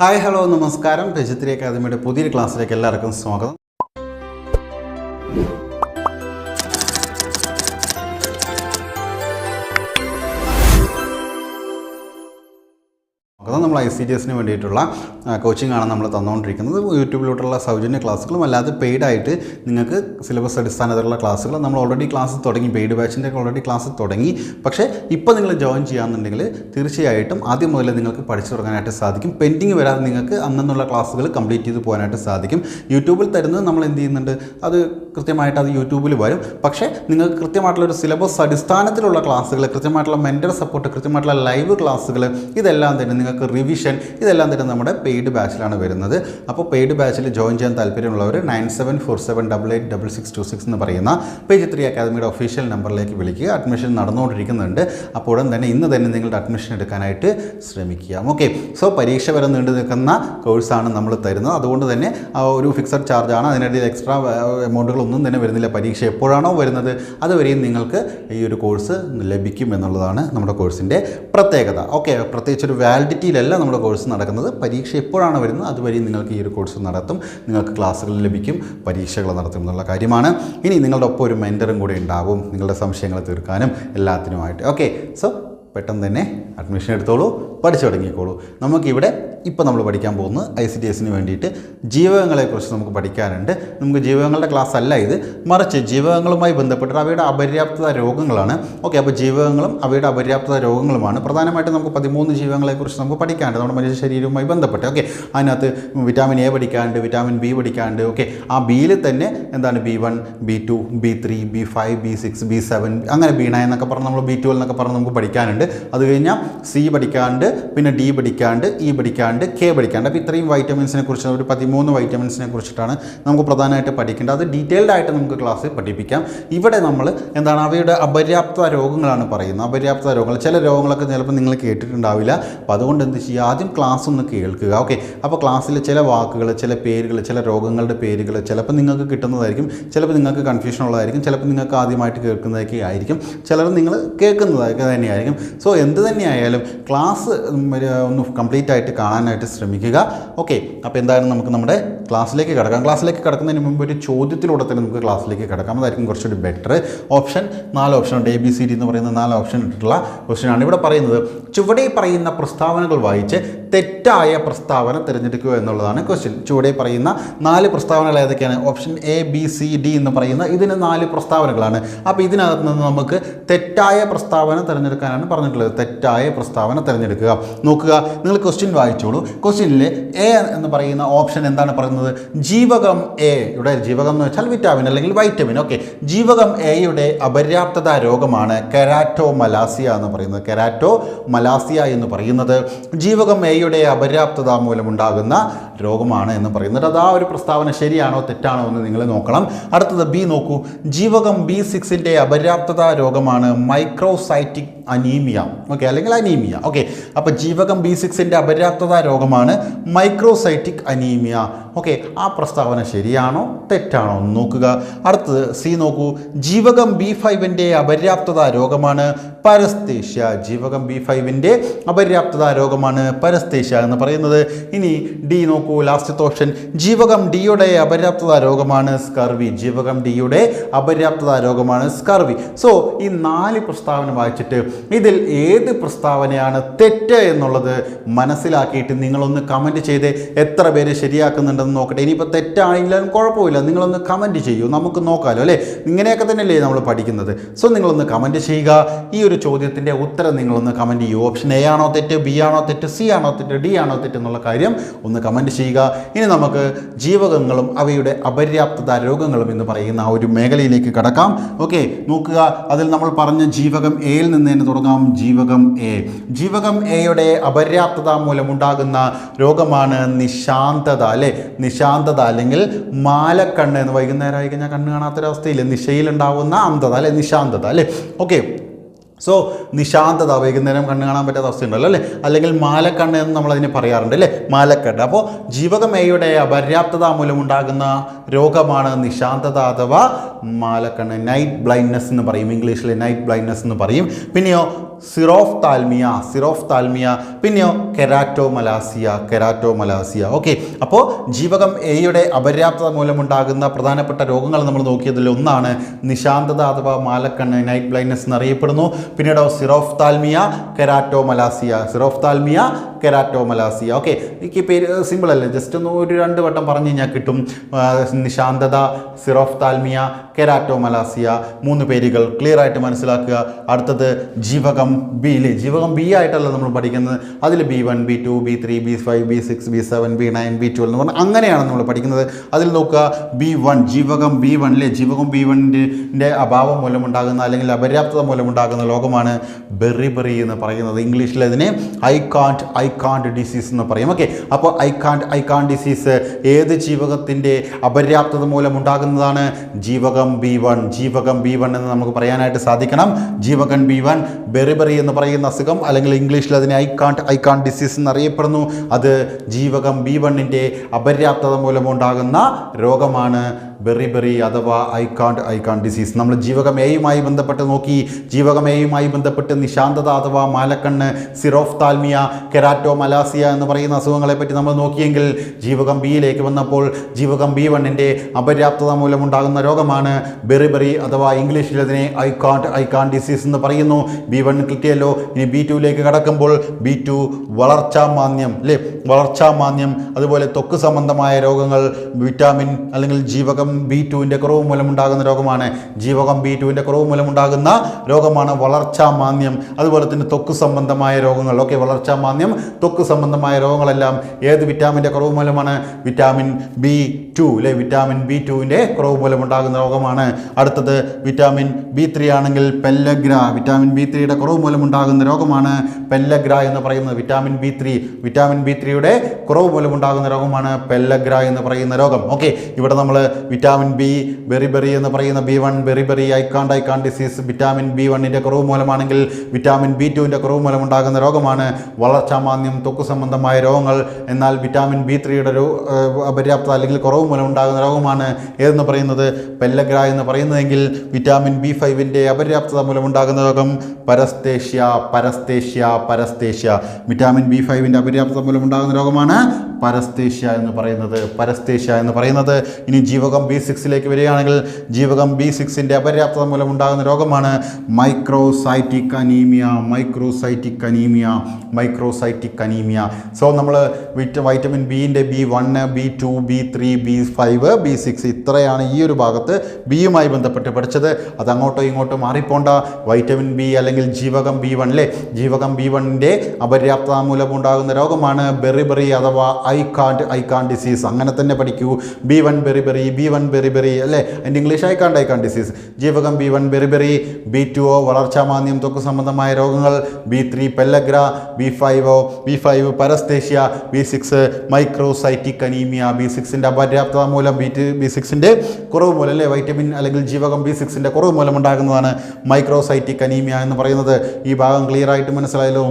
Hi hello നമസ്കാരം. രജിത്രി അക്കാദമിയുടെ പുതിയൊരു ക്ലാസ്സിലേക്ക് എല്ലാവർക്കും സ്വാഗതം. നമ്മൾ ഐ സി ഡി എസിന് വേണ്ടിയിട്ടുള്ള കോച്ചിങ് ആണ് നമ്മൾ തന്നുകൊണ്ടിരിക്കുന്നത്. യൂട്യൂബിലോട്ടുള്ള സൗജന്യ ക്ലാസ്സുകളും അല്ലാതെ പെയ്ഡ് ആയിട്ട് നിങ്ങൾക്ക് സിലബസ് അടിസ്ഥാനത്തിലുള്ള ക്ലാസ്സുകൾ നമ്മൾ ഓൾറെഡി ക്ലാസ് തുടങ്ങി പെയ്ഡ് ബാച്ചിന്റെ ഓൾറെഡി ക്ലാസ് തുടങ്ങി. പക്ഷേ ഇപ്പോൾ നിങ്ങൾ ജോയിൻ ചെയ്യാമെന്നുണ്ടെങ്കിൽ തീർച്ചയായിട്ടും ആദ്യം മുതൽ നിങ്ങൾക്ക് പഠിച്ചു തുടങ്ങാനായിട്ട് സാധിക്കും. പെൻഡിങ് വരാതെ നിങ്ങൾക്ക് അന്നുള്ള ക്ലാസ്സുകൾ കംപ്ലീറ്റ് ചെയ്ത് പോകാനായിട്ട് സാധിക്കും. യൂട്യൂബിൽ തരുന്നത് നമ്മൾ എന്ത് ചെയ്യുന്നുണ്ട്? അത് കൃത്യമായിട്ട് അത് യൂട്യൂബിൽ വരും. പക്ഷേ നിങ്ങൾക്ക് കൃത്യമായിട്ടുള്ള ഒരു സിലബസ് അടിസ്ഥാനത്തിലുള്ള ക്ലാസ്സുകൾ കൃത്യമായിട്ടുള്ള മെന്റർ സപ്പോർട്ട് കൃത്യമായിട്ടുള്ള ലൈവ് ക്ലാസ്സുകൾ ഇതെല്ലാം തന്നെ നിങ്ങൾക്ക് റിവിഷൻ ഇതെല്ലാം തന്നെ നമ്മുടെ പെയ്ഡ് ബാച്ചിലാണ് വരുന്നത്. അപ്പോൾ പെയ്ഡ് ബാച്ചിൽ ജോയിൻ ചെയ്യാൻ താല്പര്യമുള്ളവർ nine seven four seven double eight double six two six എന്ന് പറയുന്ന പേജ് ത്രീ അക്കാദമിയുടെ ഒഫീഷ്യൽ നമ്പറിലേക്ക് വിളിക്കുക. അഡ്മിഷൻ നടന്നുകൊണ്ടിരിക്കുന്നുണ്ട്. ഉടൻ തന്നെ ഇന്ന് തന്നെ നിങ്ങളുടെ അഡ്മിഷൻ എടുക്കാനായിട്ട് ശ്രമിക്കുക. ഓക്കെ സോ പരീക്ഷ വരെ നീണ്ടു നിൽക്കുന്ന കോഴ്സാണ് നമ്മൾ തരുന്നത്. അതുകൊണ്ട് തന്നെ ഒരു ഫിക്സഡ് ചാർജാണ് അതിനിടയിൽ എക്സ്ട്രാ എമൗണ്ടുകളൊന്നും തന്നെ വരുന്നില്ല. പരീക്ഷ എപ്പോഴാണോ വരുന്നത് അതുവരെയും നിങ്ങൾക്ക് ഈ ഒരു കോഴ്സ് ലഭിക്കും എന്നുള്ളതാണ് നമ്മുടെ കോഴ്സിന്റെ പ്രത്യേകത. ഓക്കെ പ്രത്യേകിച്ച് ഒരു വാലിഡിറ്റിയിലല്ല നമ്മുടെ കോഴ്സ് നടക്കുന്നത്. പരീക്ഷ എപ്പോഴാണ് വരുന്നത്? അതുവരെയും നിങ്ങൾക്ക് ഈ ഒരു കോഴ്സ് നടത്തും. നിങ്ങൾക്ക് ക്ലാസ്സുകൾ ലഭിക്കും. പരീക്ഷകൾ നടത്തും എന്നുള്ള കാര്യമാണ്. ഇനി നിങ്ങളുടെ ഒപ്പം ഒരു മെന്ററും കൂടെ ഉണ്ടാവും. നിങ്ങളുടെ സംശയങ്ങൾ തീർക്കാനും എല്ലാത്തിനുമായിട്ട്. ഓക്കെ സോ പെട്ടെന്ന് തന്നെ അഡ്മിഷൻ എടുത്തോളൂ പഠിച്ചു തുടങ്ങിക്കോളൂ. നമുക്കിവിടെ ഇപ്പോൾ നമ്മൾ പഠിക്കാൻ പോകുന്നത് ഐ സി ടി എസിന് വേണ്ടിയിട്ട് ജീവകങ്ങളെക്കുറിച്ച് നമുക്ക് പഠിക്കാനുണ്ട്. നമുക്ക് ജീവകങ്ങളുടെ ക്ലാസ് അല്ല ഇത്. മറിച്ച് ജീവകങ്ങളുമായി ബന്ധപ്പെട്ട് അവയുടെ അപര്യാപ്തത രോഗങ്ങളാണ്. ഓക്കെ അപ്പോൾ ജീവകങ്ങളും അവയുടെ അപര്യാപ്തത രോഗങ്ങളുമാണ്. പ്രധാനമായിട്ടും നമുക്ക് പതിമൂന്ന് ജീവകങ്ങളെക്കുറിച്ച് നമുക്ക് പഠിക്കാനുണ്ട്. നമ്മുടെ മനുഷ്യ ശരീരവുമായി ബന്ധപ്പെട്ട്. ഓക്കെ അതിനകത്ത് വിറ്റാമിൻ എ പഠിക്കാനുണ്ട് വിറ്റാമിൻ ബി പഠിക്കാനുണ്ട്. ഓക്കെ ആ ബിയിൽ തന്നെ എന്താണ് B one B two B three B five B six B seven അങ്ങനെ ബി നയൻ എന്നൊക്കെ പറഞ്ഞ് നമ്മൾ ബി ട്വൽവ് എന്നൊക്കെ പറഞ്ഞ് നമുക്ക് പഠിക്കാനുണ്ട്. അത് കഴിഞ്ഞാൽ സി പഠിക്കാണ്ട് പിന്നെ ഡി പഠിക്കാണ്ട് ഇ പഠിക്കാണ്ട് കെ പഠിക്കാണ്ട്. അപ്പോൾ ഇത്രയും വൈറ്റമിൻസിനെ കുറിച്ച് ഒരു പതിമൂന്ന് വൈറ്റമിൻസിനെ കുറിച്ചിട്ടാണ് നമുക്ക് പ്രധാനമായിട്ട് പഠിക്കേണ്ടത്. അത് ഡീറ്റെയിൽഡ് ആയിട്ട് നമുക്ക് ക്ലാസ്സിൽ പഠിപ്പിക്കാം. ഇവിടെ നമ്മൾ എന്താണ് അവയുടെ അപര്യാപ്ത രോഗങ്ങളാണ് പറയുന്നത്. അപര്യാപ്ത രോഗങ്ങൾ ചില രോഗങ്ങളൊക്കെ ചിലപ്പോൾ നിങ്ങൾ കേട്ടിട്ടുണ്ടാവില്ല. അപ്പോൾ അതുകൊണ്ട് എന്ത് ചെയ്യുക? ആദ്യം ക്ലാസ് ഒന്ന് കേൾക്കുക. ഓക്കെ അപ്പോൾ ക്ലാസ്സിൽ ചില വാക്കുകൾ ചില പേരുകൾ ചില രോഗങ്ങളുടെ പേരുകൾ ചിലപ്പോൾ നിങ്ങൾക്ക് കിട്ടുന്നതായിരിക്കും ചിലപ്പോൾ നിങ്ങൾക്ക് കൺഫ്യൂഷൻ ഉള്ളതായിരിക്കും ചിലപ്പോൾ നിങ്ങൾക്ക് ആദ്യമായിട്ട് കേൾക്കുന്നതൊക്കെ ആയിരിക്കും ചിലർ നിങ്ങൾ കേൾക്കുന്നതൊക്കെ തന്നെയായിരിക്കും. സോ എന്ത് തന്നെയായാലും ക്ലാസ് ഒന്ന് കംപ്ലീറ്റ് ആയിട്ട് കാണാനായിട്ട് ശ്രമിക്കുക. ഓക്കെ അപ്പോൾ എന്തായാലും നമുക്ക് നമ്മുടെ ക്ലാസ്സിലേക്ക് കിടക്കാം. ക്ലാസ്സിലേക്ക് കിടക്കുന്നതിന് മുമ്പ് ഒരു ചോദ്യത്തിലൂടെ തന്നെ നമുക്ക് ക്ലാസ്സിലേക്ക് കിടക്കാം. അതായിരിക്കും കുറച്ചുകൂടി ബെറ്റർ ഓപ്ഷൻ നാല് ഓപ്ഷൻ ഉണ്ട്. എ ബി സി ഡി എന്ന് പറയുന്ന നാല് ഓപ്ഷൻ ഇട്ടിട്ടുള്ള ക്വസ്റ്റ്യനാണ് ഇവിടെ പറയുന്നത്. ചുവടെ പറയുന്ന പ്രസ്താവനകൾ വായിച്ച് തെറ്റായ പ്രസ്താവന തിരഞ്ഞെടുക്കുക എന്നുള്ളതാണ് ക്വസ്റ്റ്യൻ ചുവടെ പറയുന്ന നാല് പ്രസ്താവനകൾ ഏതൊക്കെയാണ്? Option A B C D എന്ന് പറയുന്ന ഇതിന് നാല് പ്രസ്താവനകളാണ്. അപ്പോൾ ഇതിനകത്ത് നിന്ന് നമുക്ക് തെറ്റായ പ്രസ്താവന തിരഞ്ഞെടുക്കാനാണ് പറഞ്ഞിട്ടുള്ളത് തെറ്റായ പ്രസ്താവന തിരഞ്ഞെടുക്കുക. നോക്കുക നിങ്ങൾ ക്വസ്റ്റ്യൻ വായിച്ചോളൂ. ക്വസ്റ്റ്യനിൽ എ എന്ന് പറയുന്ന ഓപ്ഷൻ എന്താണ് പറയുന്നത്? ജീവകം എ യുടെ ജീവകം എന്ന് വെച്ചാൽ വിറ്റാമിൻ അല്ലെങ്കിൽ വൈറ്റമിൻ ഓക്കെ ജീവകം എയുടെ അപര്യാപ്തത രോഗമാണ് കെരാറ്റോ മലാസിയ എന്ന് പറയുന്നത്. കെരാറ്റോ മലാസിയ എന്ന് പറയുന്നത് ജീവകം എയുടെ അപര്യാപ്തത മൂലമുണ്ടാകുന്ന രോഗമാണ് എന്ന് പറയുന്നത്. അത് ആ ഒരു പ്രസ്താവന ശരിയാണോ തെറ്റാണോ എന്ന് നിങ്ങൾ നോക്കണം. അടുത്തത് ബി നോക്കൂ. ജീവകം ബി സിക്സിന്റെ അപര്യാപ്തത രോഗമാണ് മൈക്രോസൈറ്റിക് അനീമിയ. ഓക്കെ അല്ലെങ്കിൽ അനീമിയ. ഓക്കെ അപ്പോൾ ജീവകം ബി സിക്സിന്റെ അപര്യാപ്തത രോഗമാണ് മൈക്രോസൈറ്റിക് അനീമിയ. ഓക്കെ ആ പ്രസ്താവന ശരിയാണോ? തെറ്റാണോ? എന്ന് നോക്കുക. അടുത്തത് സി നോക്കൂ. ജീവകം ബി ഫൈവിന്റെ അപര്യാപ്തത രോഗമാണ് പരസ്തേഷ്യ ജീവകം ബി ഫൈവിന്റെ അപര്യാപ്തത രോഗമാണ് പരസ്തേഷ്യ എന്ന് പറയുന്നത്. ഇനി ഡി നോക്കൂ ലാസ്റ്റത്തെ ഓപ്ഷൻ ജീവകം ഡിയുടെ അപര്യാപ്തത രോഗമാണ് സ്കർവി. ജീവകം ഡിയുടെ അപര്യാപ്തത രോഗമാണ് സ്കർവി. സോ ഈ നാല് പ്രസ്താവന വായിച്ചിട്ട് ഇതിൽ ഏത് പ്രസ്താവനയാണ് തെറ്റ് എന്നുള്ളത് മനസ്സിലാക്കിയിട്ട് നിങ്ങളൊന്ന് കമന്റ് ചെയ്ത് എത്ര പേര് ശരിയാക്കുന്നുണ്ടെന്ന് നോക്കട്ടെ. ഇനിയിപ്പോൾ തെറ്റാണെങ്കിലും കുഴപ്പമില്ല. നിങ്ങളൊന്ന് കമന്റ് ചെയ്യൂ. നമുക്ക് നോക്കാമല്ലോ അല്ലേ? ഇങ്ങനെയൊക്കെ തന്നെയല്ലേ നമ്മൾ പഠിക്കുന്നത്. സോ നിങ്ങളൊന്ന് കമന്റ് ചെയ്യുക. ഈ ഒരു ചോദ്യത്തിന്റെ ഉത്തരം നിങ്ങളൊന്ന് കമന്റ് ചെയ്യൂ. ഓപ്ഷൻ എ ആണോ തെറ്റ് ബി ആണോ തെറ്റ് സി ആണോ തെറ്റ് ഡി ആണോ തെറ്റ് എന്നുള്ള കാര്യം ഒന്ന് കമന്റ് ചെയ്യുക. ഇനി നമുക്ക് ജീവകങ്ങളും അവയുടെ അപര്യാപ്തത രോഗങ്ങളും എന്ന് പറയുന്ന ആ ഒരു മേഖലയിലേക്ക് കടക്കാം. ഓക്കെ നോക്കുക. അതിൽ നമ്മൾ പറഞ്ഞ ജീവകം എയിൽ നിന്ന് തന്നെ തുടങ്ങാം. ജീവകം എ ജീവകം എയുടെ അപര്യാപ്തത മൂലമുണ്ടാകുന്ന രോഗമാണ് നിശാന്തത അല്ലേ? നിശാന്തത അല്ലെങ്കിൽ മാലക്കണ്ണ് എന്ന് വൈകുന്നേരം ആയി കഴിഞ്ഞാൽ കണ്ണ് കാണാത്തൊരവസ്ഥയില്ല? നിശയിലുണ്ടാവുന്ന അന്ധത അല്ലെ? നിശാന്തത അല്ലേ? ഓക്കെ സോ നിശാന്തത വൈകുന്നേരം കണ്ണ് കാണാൻ പറ്റാത്ത അവസ്ഥയുണ്ടല്ലോ അല്ലേ? അല്ലെങ്കിൽ മാലക്കണ്ണ് എന്ന് നമ്മളതിനെ പറയാറുണ്ട് അല്ലേ? മാലക്കണ്ണ്. അപ്പോൾ ജീവകമേയുടെ അപര്യാപ്തത മൂലമുണ്ടാകുന്ന രോഗമാണ് നിശാന്തത അഥവാ മാലക്കണ്ണ്. നൈറ്റ് ബ്ലൈൻഡ്നെസ് എന്ന് പറയും. ഇംഗ്ലീഷിൽ നൈറ്റ് ബ്ലൈൻഡ്നെസ് എന്ന് പറയും. പിന്നെയോ സിറോഫ് താൽമിയ സിറോഫ് താൽമിയ പിന്നെയോ കെരാറ്റോ മലാസിയ കെരാറ്റോ മലാസിയ ഓക്കെ അപ്പോൾ ജീവകം എയുടെ അപര്യാപ്തത മൂലമുണ്ടാകുന്ന പ്രധാനപ്പെട്ട രോഗങ്ങൾ നമ്മൾ നോക്കിയതിൽ ഒന്നാണ് നിശാന്തത അഥവാ മാലക്കണ്ണ് നൈറ്റ് ബ്ലൈൻഡ്നെസ് എന്നറിയപ്പെടുന്നു. പിന്നീടോ സിറോഫ് താൽമിയ കെരാറ്റോ മലാസിയ സിറോഫ് താൽമിയ കെരാറ്റോ മലാസിയ ഓക്കെ എനിക്ക് പേര് സിമ്പിൾ അല്ലേ? ജസ്റ്റ് ഒന്ന് ഒരു രണ്ട് വട്ടം പറഞ്ഞു കഴിഞ്ഞാൽ കിട്ടും. നിശാന്തത സിറോഫ് താൽമിയ കെരാറ്റോ മലാസിയ മൂന്ന് പേരുകൾ ക്ലിയർ ആയിട്ട് മനസ്സിലാക്കുക. അടുത്തത് ജീവകം ബി ഇല്ലേ ജീവകം ബി ആയിട്ടല്ല നമ്മൾ പഠിക്കുന്നത്. അതിൽ B one B two B three B five B six B seven B nine B twelve എന്ന് പറഞ്ഞാൽ അങ്ങനെയാണ് നമ്മൾ പഠിക്കുന്നത്. അതിൽ നോക്കുക ബി വൺ ജീവകം ബി അല്ലേ ജീവകം ബി വണ്ണിന്റെ അഭാവം മൂലമുണ്ടാകുന്ന അല്ലെങ്കിൽ അപര്യാപ്തത മൂലമുണ്ടാകുന്ന രോഗമാണ് ബെറി ബെറി എന്ന് പറയുന്നത്. ഇംഗ്ലീഷിൽ അതിനെ I can't I can't disease എന്ന് പറയും. ഓക്കെ? അപ്പോൾ I can't I can't disease ഏത് ജീവകത്തിന്റെ അപര്യാപ്തത മൂലമുണ്ടാകുന്നതാണ് ജീവകം ബി വൺ ജീവകം ബി വൺ എന്ന് നമുക്ക് പറയാനായിട്ട് സാധിക്കണം. ജീവകൻ ബി വൺ ബെറിബറി എന്ന് പറയുന്ന അസുഖം അല്ലെങ്കിൽ ഇംഗ്ലീഷിൽ അതിനെ I can't I can't disease എന്നറിയപ്പെടുന്നു. അത് ജീവകം ബി വണ്ണിന്റെ അപര്യാപ്തത മൂലമുണ്ടാകുന്ന രോഗമാണ് ബെറിബെറി അഥവാ ഐക്കാണ്ട് ഐ കാണ്ട് ഡിസീസ്. നമ്മൾ ജീവകം എയുമായി ബന്ധപ്പെട്ട് നോക്കി. ജീവകം എയുമായി ബന്ധപ്പെട്ട് നിശാന്തത അഥവാ മാലക്കണ്ണ് സിറോഫ് താൽമിയ കെരാറ്റോ മലാസിയ എന്ന് പറയുന്ന അസുഖങ്ങളെ പറ്റി നമ്മൾ നോക്കിയെങ്കിൽ ജീവകം ബിയിലേക്ക് വന്നപ്പോൾ ജീവകം ബി വണ്ണിന്റെ അപര്യാപ്തത മൂലമുണ്ടാകുന്ന രോഗമാണ് ബെറിബെറി അഥവാ ഇംഗ്ലീഷിൽ അതിനെ I can't I can't disease എന്ന് പറയുന്നു. ബി വൺ കിട്ടിയല്ലോ. ഇനി ബി ടുവിലേക്ക് കടക്കുമ്പോൾ ബി ടു വളർച്ചാ മാന്യം അല്ലേ വളർച്ചാ മാന്യം അതുപോലെ ത്വക്ക് സംബന്ധമായ രോഗങ്ങൾ വിറ്റാമിൻ അല്ലെങ്കിൽ ജീവകം ബി ടുവിന്റെ കുറവ് മൂലമുണ്ടാകുന്ന രോഗമാണ്. ജീവകം ബി ടുവിന്റെ കുറവ് മൂലമുണ്ടാകുന്ന രോഗമാണ് വളർച്ചാ മാന്യം അതുപോലെ തന്നെ ത്വക്ക് സംബന്ധമായ രോഗങ്ങൾ. ഓക്കെ വളർച്ചാ മാന്യം ത്വക്ക് സംബന്ധമായ രോഗങ്ങളെല്ലാം ഏത് വിറ്റാമിന്റെ കുറവ് മൂലമാണ്? വിറ്റാമിൻ ബി ടു അല്ലെ വിറ്റാമിൻ ബി ടുവിന്റെ കുറവ് മൂലമുണ്ടാകുന്ന രോഗമാണ്. അടുത്തത് വിറ്റാമിൻ ബി ത്രീ ആണെങ്കിൽ പെല്ലഗ്ര. വിറ്റാമിൻ ബി ത്രീയുടെ കുറവ് മൂലമുണ്ടാകുന്ന രോഗമാണ് പെല്ലഗ്ര എന്ന് പറയുന്നത്. Vitamin B three vitamin B ത്രീയുടെ കുറവ് മൂലമുണ്ടാകുന്ന രോഗമാണ് പെല്ലഗ്ര എന്ന് പറയുന്ന രോഗം. ഓക്കെ ഇവിടെ നമ്മൾ വിറ്റാമിൻ ബി ബെറിബെറി എന്ന് പറയുന്ന B one beriberi I can't I can't disease vitamin B വണ്ണിന്റെ കുറവ് മൂലമാണെങ്കിൽ വിറ്റാമിൻ ബി ടുവിന്റെ കുറവ് മൂലമുണ്ടാകുന്ന രോഗമാണ് വളർച്ചാമാന്യം തൊക്കു സംബന്ധമായ രോഗങ്ങൾ. എന്നാൽ വിറ്റാമിൻ ബി ത്രീയുടെ അപര്യാപ്തത അല്ലെങ്കിൽ കുറവ് മൂലമുണ്ടാകുന്ന രോഗമാണ് ഏതെന്ന് പറയുന്നത്? പെല്ലഗ്ര എന്ന് പറയുന്നതെങ്കിൽ വിറ്റാമിൻ ബി ഫൈവിന്റെ അപര്യാപ്തത മൂലമുണ്ടാകുന്ന രോഗം പരസ്തേഷ്യ പരസ്തേഷ്യ പരസ്തേഷ്യ. വിറ്റാമിൻ ബി ഫൈവിന്റെ അപര്യാപ്തത മൂലമുണ്ടാകുന്ന രോഗമാണ് പരസ്തേഷ്യ എന്ന് പറയുന്നത് പരസ്തേഷ്യ എന്ന് പറയുന്നത്. ഇനി ജീവകം ബി സിക്സിലേക്ക് വരികയാണെങ്കിൽ ജീവകം ബി സിക്സിന്റെ അപര്യാപ്തത മൂലമുണ്ടാകുന്ന രോഗമാണ് microcytic anaemia microcytic anaemia microcytic anaemia. So നമ്മൾ vit vitamin ബിന്റെ B one B two B three B five B six ഇത്രയാണ് ഈ ഒരു ഭാഗത്ത് ബിയുമായി ബന്ധപ്പെട്ട് പഠിച്ചത്. അത് അങ്ങോട്ടോ ഇങ്ങോട്ടോ മാറിപ്പോണ്ട. വൈറ്റമിൻ ബി അല്ലെങ്കിൽ ജീവകം ബി അല്ലേ ജീവകം ബി വണ്ണിന്റെ അപര്യാപ്തത മൂലമുണ്ടാകുന്ന രോഗമാണ് ബെറിബെറി അഥവാ I can't I can't disease അങ്ങനെ തന്നെ പഠിക്കൂ. B one beriberi B one beriberi അല്ലേ? അതിന്റെ English I can't I can't disease ജീവകം B one beriberi B two O വളർച്ചാമാന്യം ത്വക്ക് സംബന്ധമായ രോഗങ്ങൾ B three pellagra B five O B five paraesthesia B six microcytic anaemia B സിക്സിന്റെ അപര്യാപ്തത മൂലം B two B സിക്സിന്റെ കുറവ് മൂലം അല്ലേ? വൈറ്റമിൻ അല്ലെങ്കിൽ ജീവകം ബി സിക്സിന്റെ കുറവ് മൂലം ഉണ്ടാകുന്നതാണ് മൈക്രോസൈറ്റിക് അനീമിയ എന്ന് പറയുന്നത്. ഈ ഭാഗം ക്ലിയർ ആയിട്ട് മനസ്സിലായല്ലോ?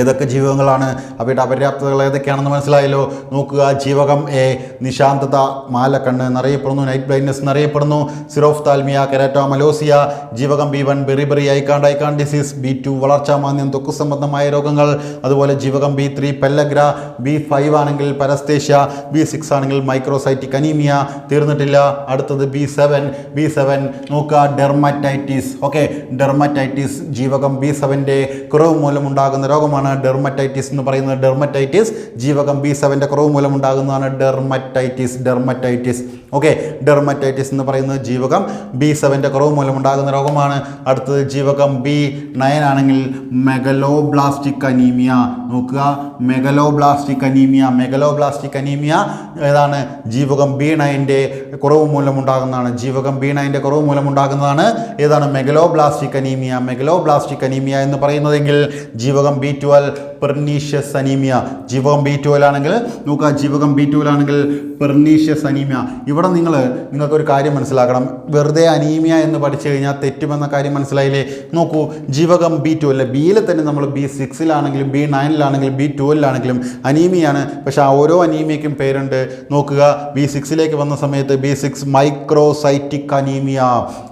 ഏതൊക്കെ ജീവകങ്ങളാണ്? അവയുടെ അപര്യാപ്തകൾ ഏതൊക്കെയാണെന്ന് മനസ്സിലായല്ലോ? നോക്കുക ജീവകം എ നിശാന്തത മാലക്കണ്ണ് എന്നറിയപ്പെടുന്നു നൈറ്റ് ബ്ലൈൻഡ്നെസ് എന്നറിയപ്പെടുന്നു സിറോഫ് താൽമിയ കെരാറ്റോ മലോസിയ ജീവകം B one beriberi I can't I can't disease B two വളർച്ചാമാന്യം ത്വക്ക് സംബന്ധമായ രോഗങ്ങൾ അതുപോലെ ജീവകം B three pellagra B five ആണെങ്കിൽ പരസ്തേഷ്യ ബി സിക്സ് ആണെങ്കിൽ മൈക്രോസൈറ്റിക് അനീമിയ തീർന്നിട്ടില്ല അടുത്തത് ബി സെവൻ ബി സെവൻ നോക്കുക ഡെർമറ്റൈറ്റിസ് ഓക്കെ ഡെർമറ്റൈറ്റിസ് ജീവകം ബി സെവന്റെ കുറവ് മൂലമുണ്ടാകുന്ന രോഗമാണ് ഡെർമറ്റൈറ്റിസ് എന്ന് പറയുന്നത് ഡെർമറ്റൈറ്റിസ് ജീവകം ബി സെവന്റെ കുറവ് മൂലം ഉണ്ടാകുന്നതാണ് ഡെർമറ്റൈറ്റിസ് ഡെർമറ്റൈറ്റിസ് ഓക്കെ ഡെർമറ്റൈറ്റിസ് എന്ന് പറയുന്നത് ജീവകം ബി സെവന്റെ കുറവ് മൂലം ഉണ്ടാകുന്ന രോഗമാണ്. അടുത്തത് ജീവകം ബി നയൻ ആണെങ്കിൽ മെഗലോബ്ലാസ്റ്റിക് അനീമിയ നോക്കുക. മെഗലോബ്ലാസ്റ്റിക് അനീമിയ മെഗലോബ്ലാസ്റ്റിക് അനീമിയ ഏതാണ്? ജീവകം ബി നയന്റെ കുറവ് മൂലം ഉണ്ടാകുന്നതാണ് ജീവകം ബി നയന്റെ കുറവ് മൂലം ഉണ്ടാകുന്നതാണ് ഏതാണ്? മെഗലോബ്ലാസ്റ്റിക് അനീമിയ മെഗലോബ്ലാസ്റ്റിക് അനീമിയ എന്ന് പറയുന്നതെങ്കിൽ ജീവകം ബി ട്വൽവ് പെർനീഷ്യസ് അനീമിയ ജീവകം ബി ട്വൽവാണെങ്കിൽ നോക്കുക ജീവകം ബി ട്വൽവാണെങ്കിൽ പെർനീഷ്യസ് അനീമിയ ഇവിടെ നിങ്ങൾ നിങ്ങൾക്കൊരു കാര്യം മനസ്സിലാക്കണം. വെറുതെ അനീമിയ എന്ന് പഠിച്ചു കഴിഞ്ഞാൽ തെറ്റുമെന്ന കാര്യം മനസ്സിലായില്ലേ? നോക്കൂ ജീവകം ബി ട്വൽവ് ബിയിൽ തന്നെ നമ്മൾ ബി സിക്സിലാണെങ്കിലും ബി നയനിലാണെങ്കിലും ബി ട്വൽവിലാണെങ്കിലും അനീമിയാണ് പക്ഷേ ആ ഓരോ അനീമിയയ്ക്കും പേരുണ്ട്. നോക്കുക ബി സിക്സിലേക്ക് വന്ന സമയത്ത് B six microcytic anaemia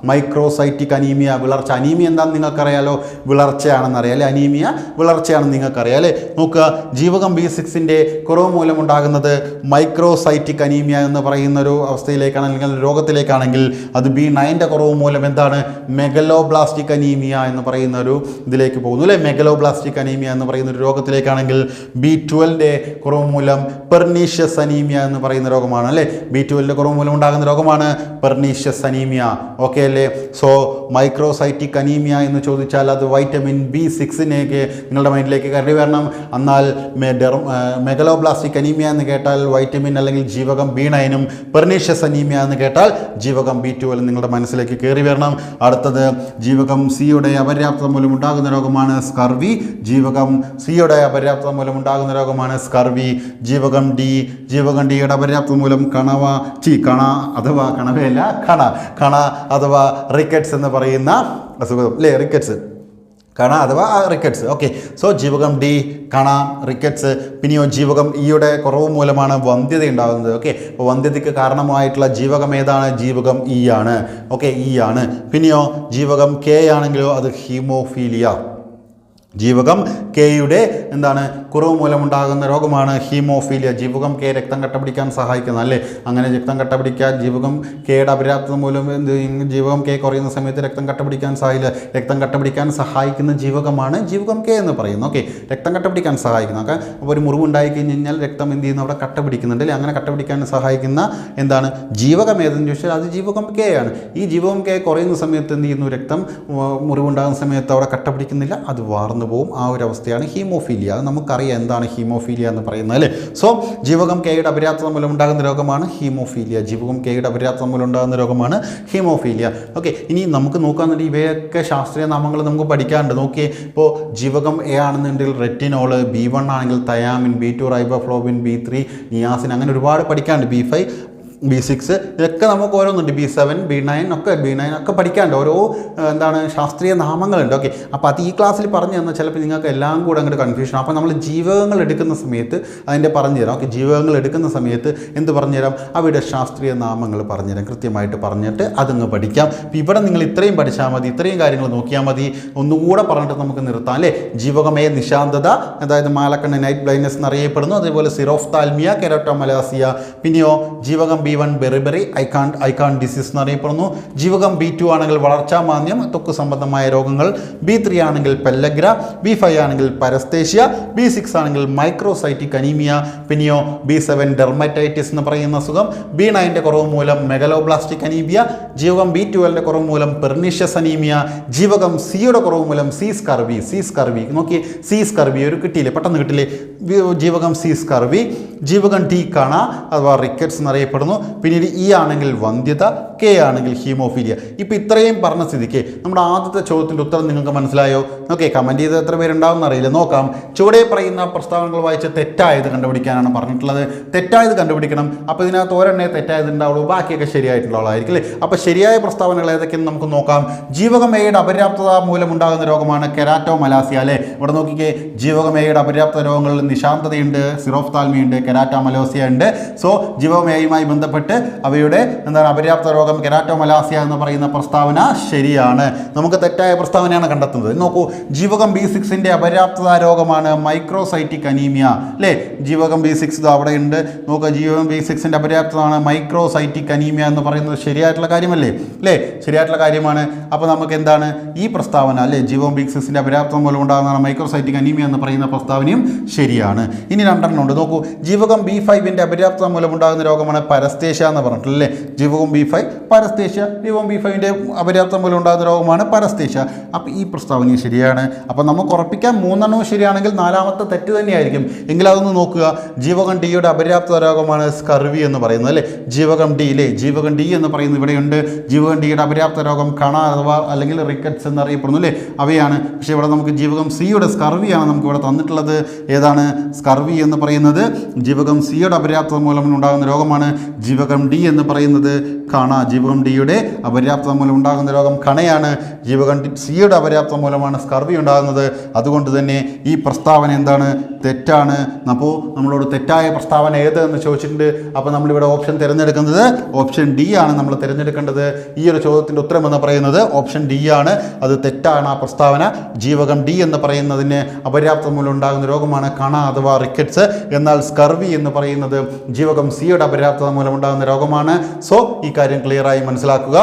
microcytic anaemia വിളർച്ച. അനീമിയ എന്താണെന്ന് നിങ്ങൾക്കറിയാലോ? വിളർച്ചയാണെന്നറിയാം. അല്ലെ? അനീമിയ വിളർച്ചയാണെന്ന് നിങ്ങൾക്കറിയാം? അല്ലേ? നോക്കുക ജീവകം ബി സിക്സിന്റെ കുറവ് മൂലം ഉണ്ടാകുന്നത് മൈക്രോസൈറ്റിക് അനീമിയ എന്ന് പറയുന്ന ഒരു അവസ്ഥയിലേക്കാണ് അല്ലെങ്കിൽ രോഗത്തിലേക്കാണെങ്കിൽ അത് ബി നയന്റെ കുറവ് മൂലം എന്താണ്? മെഗലോബ്ലാസ്റ്റിക് അനീമിയ എന്ന് പറയുന്ന ഒരു ഇതിലേക്ക് പോകുന്നു. അല്ലേ? മെഗലോബ്ലാസ്റ്റിക് അനീമിയ എന്ന് പറയുന്ന ഒരു രോഗത്തിലേക്കാണെങ്കിൽ ബി ട്വൽവിന്റെ കുറവ് മൂലം പെർനീഷ്യസ് അനീമിയ എന്ന് പറയുന്ന രോഗമാണ്. അല്ലേ? ബി ട്വൽവിന്റെ കുറവ് മൂലം ഉണ്ടാകുന്ന രോഗമാണ് പെർനീഷ്യസ് അനീമിയ. ഓക്കെ അല്ലേ? സോ മൈക്രോസൈറ്റിക് അനീമിയ എന്ന് ചോദിച്ചാൽ അത് വൈറ്റമിൻ ബി സിക്സിനെയൊക്കെ നിങ്ങളുടെ മൈൻഡിലേക്ക് കയറി വരണം. എന്നാൽ മെഗലോബ്ലാസ്റ്റിക് അനീമിയ എന്ന് കേട്ടാൽ വൈറ്റമിൻ അല്ലെങ്കിൽ ജീവകം ബി നയനും പെർനീഷ്യസ് അനീമിയ എന്ന് കേട്ടാൽ ജീവകം ബി ട്വൽവ് നിങ്ങളുടെ മനസ്സിലേക്ക് കയറി വരണം. അടുത്തത് ജീവകം സിയുടെ അപര്യാപ്തത മൂലം ഉണ്ടാകുന്ന രോഗമാണ് സ്കർവി. ജീവകം സിയുടെ അപര്യാപ്തത മൂലം ഉണ്ടാകുന്ന രോഗമാണ് സ്കർവി. ജീവകം ഡി ജീവകം ഡിയുടെ അപര്യാപ്തത മൂലം കണവ ചി കണ അഥവാ കണവയല്ല കണ. കണ അഥവാ റിക്കറ്റ്സ് എന്ന് പറയുന്ന അസുഖം. അല്ലേ റിക്കറ്റ്സ്? കണ അഥവാ റിക്കറ്റ്സ് ഓക്കെ സോ ജീവകം ഡി കണ റിക്കറ്റ്സ് പിന്നെയോ ജീവകം ഇയുടെ കുറവ് മൂലമാണ് വന്ധ്യത ഉണ്ടാകുന്നത്. ഓക്കെ അപ്പോൾ വന്ധ്യതയ്ക്ക് കാരണമായിട്ടുള്ള ജീവകം ഏതാണ്? ജീവകം ഇ ആണ്. ഓക്കെ ഇ ആണ്. പിന്നെയോ ജീവകം കെ ആണെങ്കിലോ അത് ഹീമോഫീലിയ. ജീവകം കെയുടെ എന്താണ് കുറവ് മൂലമുണ്ടാകുന്ന രോഗമാണ് ഹീമോഫീലിയ. ജീവകം കെ രക്തം കട്ടപിടിക്കാൻ സഹായിക്കുന്ന അല്ലേ? അങ്ങനെ രക്തം കട്ടപിടിക്കാൻ ജീവകം കെയുടെ അപര്യാപ്തത മൂലം ജീവകം കെ കുറയുന്ന സമയത്ത് രക്തം കട്ടപിടിക്കാൻ സഹായില്ല രക്തം കട്ടപിടിക്കാൻ സഹായിക്കുന്ന ജീവകമാണ് ജീവകം കെ എന്ന് പറയുന്നത്. ഓക്കെ രക്തം കട്ടപിടിക്കാൻ സഹായിക്കുന്ന. ഒക്കെ അപ്പോൾ ഒരു മുറിവ് ഉണ്ടായി കഴിഞ്ഞ് കഴിഞ്ഞാൽ രക്തം എന്ത് ചെയ്യുന്നു? അവിടെ കട്ട പിടിക്കുന്നുണ്ട് അല്ലേ? അങ്ങനെ കട്ട പിടിക്കാൻ സഹായിക്കുന്ന എന്താണ് ജീവകം ഏതെന്ന് ചോദിച്ചാൽ അത് ജീവകം കെ ആണ്. ഈ ജീവകം കെ കുറയുന്ന സമയത്ത് എന്ത് ചെയ്യുന്നു? രക്തം മുറിവുണ്ടാകുന്ന സമയത്ത് അവിടെ കട്ട പിടിക്കുന്നില്ല അത് വാർന്നു പോകും. ആ ഒരു അവസ്ഥയാണ് ഹീമോഫീലിയ. അത് നമുക്കറിയാം എന്താണ് ഹീമോഫീലിയ എന്ന് പറയുന്നത് അല്ലേ? സോ ജീവകം കെയുടെ അപര്യാപ്തത മൂലം ഉണ്ടാകുന്ന രോഗമാണ് ഹീമോഫീലിയ. ജീവകം കെയുടെ അപര്യാപ്തത മൂലം ഉണ്ടാകുന്ന രോഗമാണ് ഹീമോഫീലിയ. ഓക്കെ ഇനി നമുക്ക് നോക്കാന്നുണ്ടെങ്കിൽ ഇവയൊക്കെ ശാസ്ത്രീയ നാമങ്ങൾ നമുക്ക് പഠിക്കാറുണ്ട് നോക്കിയേ ഇപ്പോൾ ജീവകം എ ആണെന്നുണ്ടെങ്കിൽ റെറ്റിനോൾ ബി വൺ ആണെങ്കിൽ thiamine B two riboflavin B three niacin അങ്ങനെ ഒരുപാട് പഠിക്കാനുണ്ട്. ബി ഫൈവ് ബി സിക്സ് ഇതൊക്കെ നമുക്ക് ഓരോന്നുണ്ട്. ബി സെവൻ ബി നയൻ ഒക്കെ ബി നയൻ ഒക്കെ പഠിക്കാനുണ്ട്. ഓരോ എന്താണ് ശാസ്ത്രീയ നാമങ്ങളുണ്ട്. ഓക്കെ അപ്പോൾ അത് ഈ ക്ലാസ്സിൽ പറഞ്ഞു തന്നാൽ ചിലപ്പോൾ നിങ്ങൾക്ക് എല്ലാം കൂടെ അങ്ങോട്ട് കൺഫ്യൂഷൻ അപ്പോൾ നമ്മൾ ജീവകങ്ങൾ എടുക്കുന്ന സമയത്ത് അതിന്റെ പറഞ്ഞു തരാം. ഓക്കെ ജീവകങ്ങൾ എടുക്കുന്ന സമയത്ത് എന്ത് പറഞ്ഞു തരാം? അവയുടെ ശാസ്ത്രീയ നാമങ്ങൾ പറഞ്ഞു തരാം. കൃത്യമായിട്ട് പറഞ്ഞിട്ട് അതങ്ങ് പഠിക്കാം. അപ്പോൾ ഇവിടെ നിങ്ങൾ ഇത്രയും പഠിച്ചാൽ മതി. ഇത്രയും കാര്യങ്ങൾ നോക്കിയാൽ മതി. ഒന്നുകൂടെ പറഞ്ഞിട്ട് നമുക്ക് നിർത്താം അല്ലേ? ജീവകമയ നിശാന്തത അതായത് മാലക്കണ്ണ നൈറ്റ് ബ്ലൈൻഡ്നെസ് എന്നറിയപ്പെടുന്നു. അതേപോലെ സിറോഫ്താൽമിയ കെരോട്ടോമലാസിയ. പിന്നെയോ ജീവകം ബി വൺ ബെറിബെറി ഐ ഐക്കാൺ ഡിസീസ് എന്ന് അറിയപ്പെടുന്നു. ജീവകം ബി ടു ആണെങ്കിൽ വളർച്ചാ മാന്യം ത്വക്ക് സംബന്ധമായ രോഗങ്ങൾ ബി ത്രീ ആണെങ്കിൽ പെല്ലഗ്ര ബി ഫൈവ് ആണെങ്കിൽ പരസ്തേഷ്യ ബി സിക്സ് ആണെങ്കിൽ മൈക്രോസൈറ്റിക് അനീമിയ പിന്നെയോ ബി സെവൻ ഡെർമറ്റൈറ്റിസ് എന്ന് പറയുന്ന അസുഖം ബി നയന്റെ കുറവ് മൂലം മെഗലോബ്ലാസ്റ്റിക് അനീമിയ ജീവകം ബി ട്വൽവിന്റെ കുറവ് മൂലം പെർണീഷ്യസ് അനീമിയ ജീവകം സിയുടെ കുറവ് മൂലം സി സ്കർവി സി സ്കർവി നോക്കി സി സ്കർവി ഒരു കിട്ടിയില്ലേ? പെട്ടെന്ന് കിട്ടില്ലേ ജീവകം സി സ്കർവി ജീവകം ടീ കാണ അഥവാ റിക്കറ്റ്സ് എന്നറിയപ്പെടുന്നു പിന്നീട് ഇ ആണെങ്കിൽ വന്ധ്യത കെ ആണെങ്കിൽ ഹീമോഫീലിയ. ഇപ്പോൾ ഇത്രയും പറഞ്ഞ സ്ഥിതിക്ക് നമ്മുടെ ആദ്യത്തെ ചോദ്യത്തിന്റെ ഉത്തരം നിങ്ങൾക്ക് മനസ്സിലായോ? ഓക്കെ കമന്റ് ചെയ്ത് എത്ര പേരുണ്ടാവും അറിയില്ല. നോക്കാം. ചുവടെ പറയുന്ന പ്രസ്താവനകൾ വായിച്ച് തെറ്റായത് കണ്ടുപിടിക്കാനാണ് പറഞ്ഞിട്ടുള്ളത്. തെറ്റായത് കണ്ടുപിടിക്കണം. അപ്പോൾ ഇതിനകത്ത് ഒരെണ്ണേ തെറ്റായത് ഉണ്ടാവുള്ളൂ. ബാക്കിയൊക്കെ ശരിയായിട്ടുള്ളതായിരിക്കും അല്ലേ? അപ്പോൾ ശരിയായ പ്രസ്താവനകൾ ഏതൊക്കെയെന്ന് നമുക്ക് നോക്കാം. ജീവകമേയുടെ അപര്യാപ്തത മൂലമുണ്ടാകുന്ന രോഗമാണ് കെരാറ്റോ മലാസിയ അല്ലേ? ഇവിടെ നോക്കിക്കേ ജീവകമേയുടെ അപര്യാപ്ത രോഗങ്ങളിൽ നിശാന്തതയുണ്ട് സിറോഫ്താൽമിയുണ്ട് കെരാറ്റോ മലോസിയ ഉണ്ട്. സോ ജീവകമേയുമായി ബന്ധപ്പെട്ട് അവയുടെ എന്താണ് അപര്യാപ്ത രോഗം കെരാറ്റോമലാസിയ എന്ന് പറയുന്ന പ്രസ്താവന ശരിയാണ്. നമുക്ക് തെറ്റായ പ്രസ്താവനയാണ് കണ്ടെത്തുന്നത്. നോക്കൂ ജീവകം ബി സിക്സിന്റെ അപര്യാപ്തത രോഗമാണ് മൈക്രോസൈറ്റിക് അനീമിയ. അല്ലേ? ജീവകം ബി സിക്സ് ഇത് അവിടെ ഉണ്ട്. നോക്കുക ജീവകം ബി സിക്സിന്റെ അപര്യാപ്തതാണ് മൈക്രോസൈറ്റിക് അനീമിയ എന്ന് പറയുന്നത് ശരിയായിട്ടുള്ള കാര്യമല്ലേ? അല്ലേ? ശരിയായിട്ടുള്ള കാര്യമാണ്. അപ്പോൾ നമുക്ക് എന്താണ് ഈ പ്രസ്താവന അല്ലേ? ജീവകം ബി സിക്സിന്റെ അപര്യാപ്തം മൂലം ഉണ്ടാകുന്നതാണ് മൈക്രോസൈറ്റിക് അനീമിയ എന്ന് പറയുന്ന പ്രസ്താവനയും ശരിയാണ്. ഇനി രണ്ടെണ്ണം ഉണ്ട്. നോക്കൂ ജീവകം ബി ഫൈവിന്റെ അപര്യാപ്തത മൂലം ഉണ്ടാകുന്ന രോഗമാണ് പരസ് പരസ്തേഷ്യ എന്ന് പറഞ്ഞിട്ടില്ലേ? ജീവകം ബി ഫൈവ് പരസ്തേഷ്യ. ജീവകം ബി ഫൈവിന്റെ അപര്യാപ്തം മൂലം ഉണ്ടാകുന്ന രോഗമാണ് പരസ്തേഷ്യ. അപ്പോൾ ഈ പ്രസ്താവന ശരിയാണ്. അപ്പോൾ നമുക്ക് ഉറപ്പിക്കാൻ മൂന്നെണ്ണവും ശരിയാണെങ്കിൽ നാലാമത്തെ തെറ്റ് തന്നെയായിരിക്കും. എങ്കിൽ അതൊന്ന് നോക്കുക. ജീവകം ഡിയുടെ അപര്യാപ്ത രോഗമാണ് സ്കർവി എന്ന് പറയുന്നത് അല്ലേ? ജീവകം ഡി ഇല്ലേ ജീവകം ഡി എന്ന് പറയുന്നത് ഇവിടെയുണ്ട്. ജീവകം ഡിയുടെ അപര്യാപ്ത രോഗം കണ അഥവാ അല്ലെങ്കിൽ റിക്കറ്റ്സ് എന്നറിയപ്പെടുന്നു അല്ലേ? അവയാണ്. പക്ഷേ ഇവിടെ നമുക്ക് ജീവകം സിയുടെ സ്കർവിയാണ് നമുക്ക് ഇവിടെ തന്നിട്ടുള്ളത്. ഏതാണ്? സ്കർവി എന്ന് പറയുന്നത് ജീവകം സിയുടെ അപര്യാപ്തത മൂലം ഉണ്ടാകുന്ന രോഗമാണ് ജീവകം ഡി എന്ന് പറയുന്നത് കണ ജീവകം ഡിയുടെ അപര്യാപ്തത മൂലം ഉണ്ടാകുന്ന രോഗം കണയാണ്. ജീവകം സിയുടെ അപര്യാപ്തത മൂലമാണ് സ്കർവി ഉണ്ടാകുന്നത്. അതുകൊണ്ട് തന്നെ ഈ പ്രസ്താവന എന്താണ്? തെറ്റാണ്. അപ്പോൾ നമ്മളോട് തെറ്റായ പ്രസ്താവന ഏത് എന്ന് ചോദിച്ചിട്ടുണ്ട്. അപ്പോൾ നമ്മളിവിടെ ഓപ്ഷൻ തിരഞ്ഞെടുക്കുന്നത് ഓപ്ഷൻ ഡി ആണ് നമ്മൾ തിരഞ്ഞെടുക്കേണ്ടത്. ഈ ഒരു ചോദ്യത്തിന്റെ ഉത്തരം എന്ന് പറയുന്നത് ഓപ്ഷൻ ഡി ആണ്. അത് തെറ്റാണ് ആ പ്രസ്താവന. ജീവകം ഡി എന്ന് പറയുന്നതിന് അപര്യാപ്തം മൂലം ഉണ്ടാകുന്ന രോഗമാണ് കണ അഥവാ റിക്കറ്റ്സ് എന്നാൽ സ്കർവി എന്ന് പറയുന്നത് ജീവകം സിയുടെ അപര്യാപ്തത മൂലം ഉണ്ടാകുന്ന രോഗമാണ്. സോ ഈ കാര്യം ക്ലിയറായി മനസ്സിലാക്കുക.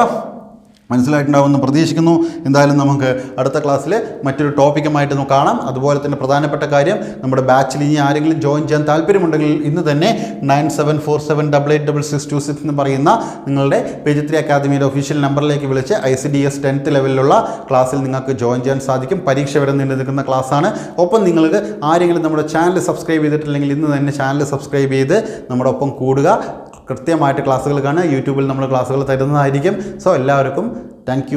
മനസ്സിലായിട്ടുണ്ടാവുമെന്ന് പ്രതീക്ഷിക്കുന്നു. എന്തായാലും നമുക്ക് അടുത്ത ക്ലാസ്സിൽ മറ്റൊരു ടോപ്പിക്കുമായിട്ട് നമുക്ക് കാണാം. അതുപോലെ തന്നെ പ്രധാനപ്പെട്ട കാര്യം നമ്മുടെ ബാച്ചിൽ ഇനി ആരെങ്കിലും ജോയിൻ ചെയ്യാൻ താല്പര്യമുണ്ടെങ്കിൽ ഇന്ന് തന്നെ nine seven four seven double eight double six two six എന്ന് പറയുന്ന നിങ്ങളുടെ പേജ് ത്രീ അക്കാദമിയുടെ ഒഫീഷ്യൽ നമ്പറിലേക്ക് വിളിച്ച് I C D S tenth ലെവലിലുള്ള ക്ലാസ്സിൽ നിങ്ങൾക്ക് ജോയിൻ ചെയ്യാൻ സാധിക്കും. പരീക്ഷ വരെ നീണ്ടു നിൽക്കുന്ന ക്ലാസ്സാണ്. ഒപ്പം നിങ്ങൾക്ക് ആരെങ്കിലും നമ്മുടെ ചാനൽ സബ്സ്ക്രൈബ് ചെയ്തിട്ടില്ലെങ്കിൽ ഇന്ന് തന്നെ ചാനൽ സബ്സ്ക്രൈബ് ചെയ്ത് നമ്മുടെ ഒപ്പം കൂടുക. കൃത്യമായിട്ട് ക്ലാസ്സുകൾ കാണുക. യൂട്യൂബിൽ നമ്മൾ ക്ലാസ്സുകൾ തരുന്നതായിരിക്കും. സോ എല്ലാവർക്കും താങ്ക്